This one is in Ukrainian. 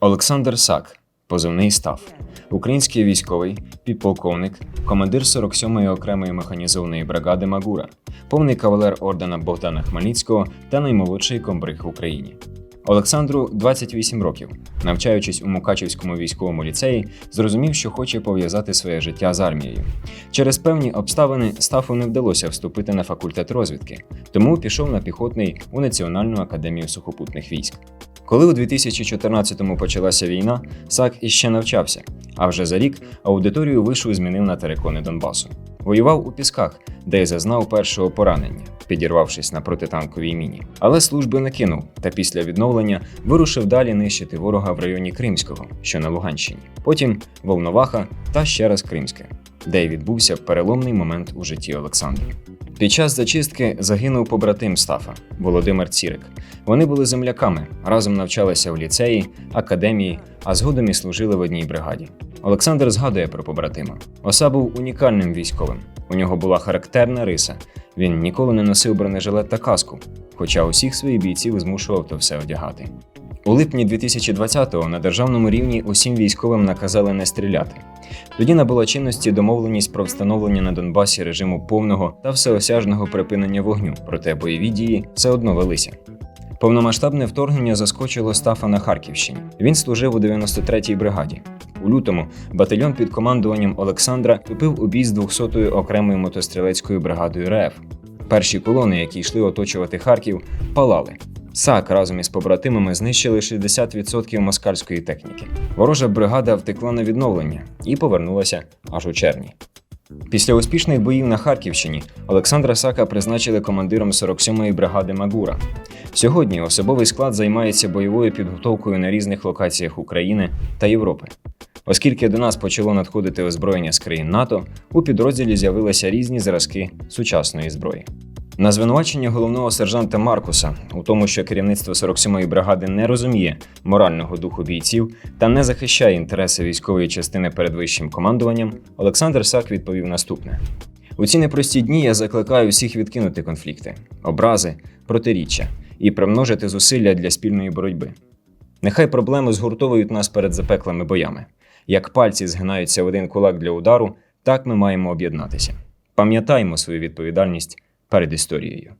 Олександр Сак, позивний став, український військовий, підполковник, командир 47-ї окремої механізованої бригади Магура, повний кавалер ордена Богдана Хмельницького та наймолодший комбриг в Україні. Олександру 28 років. Навчаючись у Мукачівському військовому ліцеї, зрозумів, що хоче пов'язати своє життя з армією. Через певні обставини Стафу не вдалося вступити на факультет розвідки, тому пішов на піхотний у Національну академію сухопутних військ. Коли у 2014-му почалася війна, Сак іще навчався, а вже за рік аудиторію вишу змінив на терикони Донбасу. Воював у Пісках, де й зазнав першого поранення, підірвавшись на протитанковій міні. Але служби не кинув та після відновлення вирушив далі нищити ворога в районі Кримського, що на Луганщині. Потім Волноваха та ще раз Кримське, де й відбувся переломний момент у житті Олександра. Під час зачистки загинув побратим Стафа Володимир Цірик. Вони були земляками, разом навчалися в ліцеї, академії, а згодом і служили в одній бригаді. Олександр згадує про побратима. Оса був унікальним військовим. У нього була характерна риса. Він ніколи не носив бронежилет та каску, хоча усіх своїх бійців змушував то все одягати. У липні 2020-го на державному рівні усім військовим наказали не стріляти. Тоді набула чинності домовленість про встановлення на Донбасі режиму повного та всеосяжного припинення вогню, проте бойові дії все одно велися. Повномасштабне вторгнення заскочило Стафа на Харківщині. Він служив у 93-й бригаді. У лютому батальйон під командуванням Олександра вступив у бій з 200-ю окремою мотострілецькою бригадою РФ. Перші колони, які йшли оточувати Харків, палали. САК разом із побратимами знищили 60% москальської техніки. Ворожа бригада втекла на відновлення і повернулася аж у червні. Після успішних боїв на Харківщині Олександра Сака призначили командиром 47-ї бригади Магура. Сьогодні особовий склад займається бойовою підготовкою на різних локаціях України та Європи. Оскільки до нас почало надходити озброєння з країн НАТО, у підрозділі з'явилися різні зразки сучасної зброї. На звинувачення головного сержанта Маркуса у тому, що керівництво 47-ї бригади не розуміє морального духу бійців та не захищає інтереси військової частини перед вищим командуванням, Олександр Сак відповів наступне: у ці непрості дні я закликаю всіх відкинути конфлікти, образи, протиріччя і примножити зусилля для спільної боротьби. Нехай проблеми згуртовують нас перед запеклими боями. Як пальці згинаються в один кулак для удару, так ми маємо об'єднатися. Пам'ятаймо свою відповідальність перед історією.